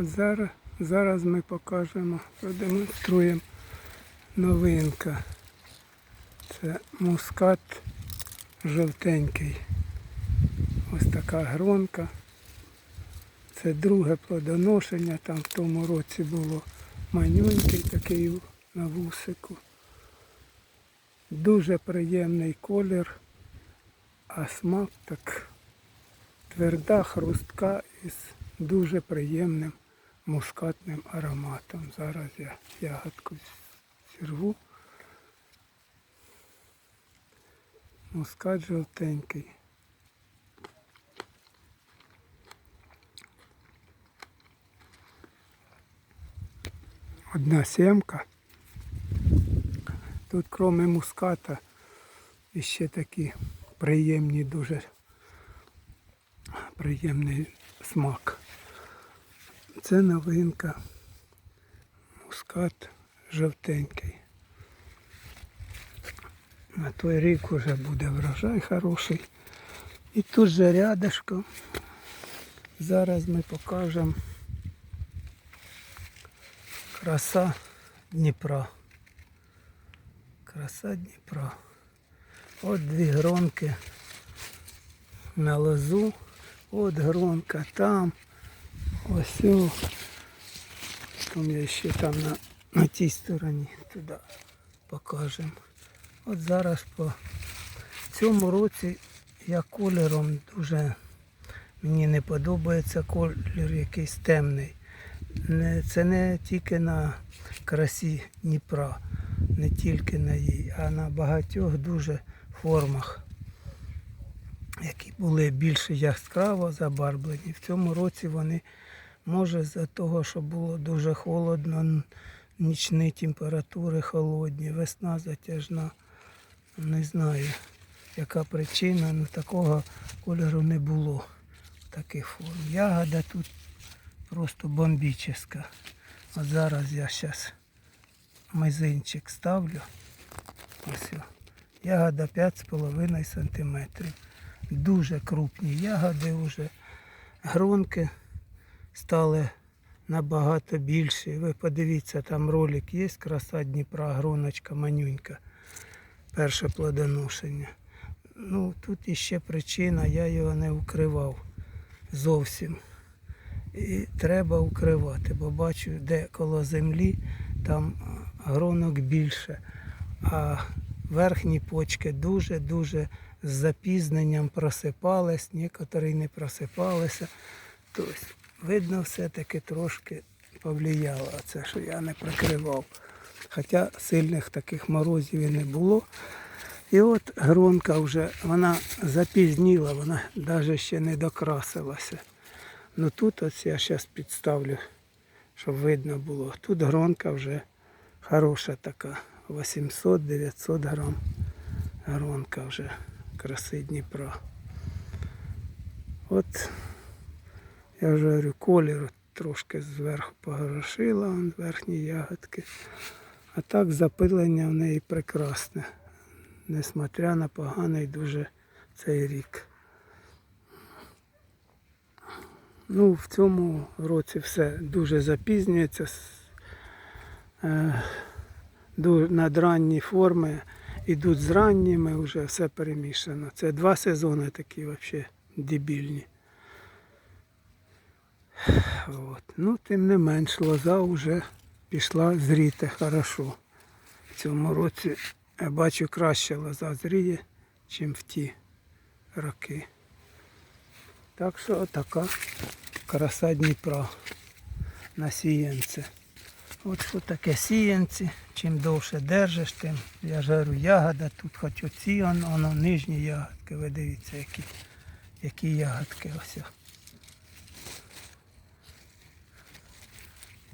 Зараз, зараз ми покажемо, продемонструємо новинка. Це мускат жовтенький. Ось така гронка. Це друге плодоношення, там в тому році було манюнький такий на вусику. Дуже приємний колір, а смак так тверда, хрустка із дуже приємним мускатним ароматом. Зараз я ягодку зірву. Мускат жовтенький. Одна сімка. Тут кроме муската іще такі приємні, дуже приємний смак. Це новинка. Мускат жовтенький. На той рік вже буде врожай хороший. І тут же рядышком. Зараз ми покажемо краса Дніпра. Краса Дніпра. От дві гронки на лозу. От гронка там. Ось. о. Там я ще там на, на тій стороні туди покажемо. От зараз по цьому році я кольором дуже мені не подобається колір якийсь темний. Це не тільки на красі Дніпра, не тільки на їй, а на багатьох дуже формах, які були більш яскраво забарблені. В цьому році вони, може, з-за того, що було дуже холодно, нічні температури холодні, весна затяжна. Не знаю, яка причина, але такого кольору не було таких форм. Ягода тут просто бомбічна. От зараз я зараз мизинчик ставлю. Ось. Ягода 5,5 см. Дуже крупні ягоди вже. Гронки стали набагато більші. Ви подивіться, там ролик є, краса Дніпра, гроночка манюнька. Перше плодоношення. Ну, тут іще причина, я його не укривав зовсім. І треба укривати, бо бачу, де коло землі там гронок більше, а верхні почки дуже-дуже з запізненням просипались, некоторі не просипалися. Тобто, видно, все-таки трошки повлияло це, що я не прикривав. Хоча сильних таких морозів і не було. І от гронка вже, вона запізніла, вона навіть ще не докрасилася. Ну тут ось я зараз підставлю, щоб видно було. Тут гронка вже хороша така. 800-900 грам. Гронка вже краси Дніпра. От я вже говорю, колір трошки зверху погорошила, он верхні ягодки. А так запилення в неї прекрасне, несмотря на поганий дуже цей рік. Ну, в цьому році все дуже запізнюється. Е, надранні форми йдуть з ранніми, вже все перемішано. Це два сезони такі взагалі дебільні. От. Ну, тим не менш, лоза вже пішла зріти хорошо. В цьому році я бачу краще лоза зріє, ніж в ті роки. Так що така краса Дніпра на сіянці. От що таке сіянці. Чим довше держиш, тим я ж говорю, ягода тут хоч оці, воно нижні ягодки. Ви дивіться, які, які ягодки ось.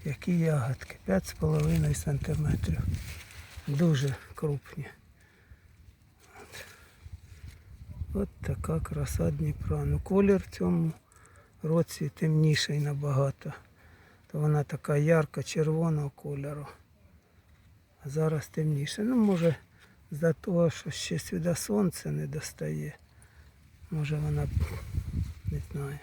Які ягодки? 5,5 сантиметрів. Дуже крупні. От. От така краса Дніпра. Ну колір в цьому році темніший набагато. То вона така ярка червоного кольору. А зараз темніше. Ну, може, за того, що ще сюди сонце не достає. Може вона, не знаю.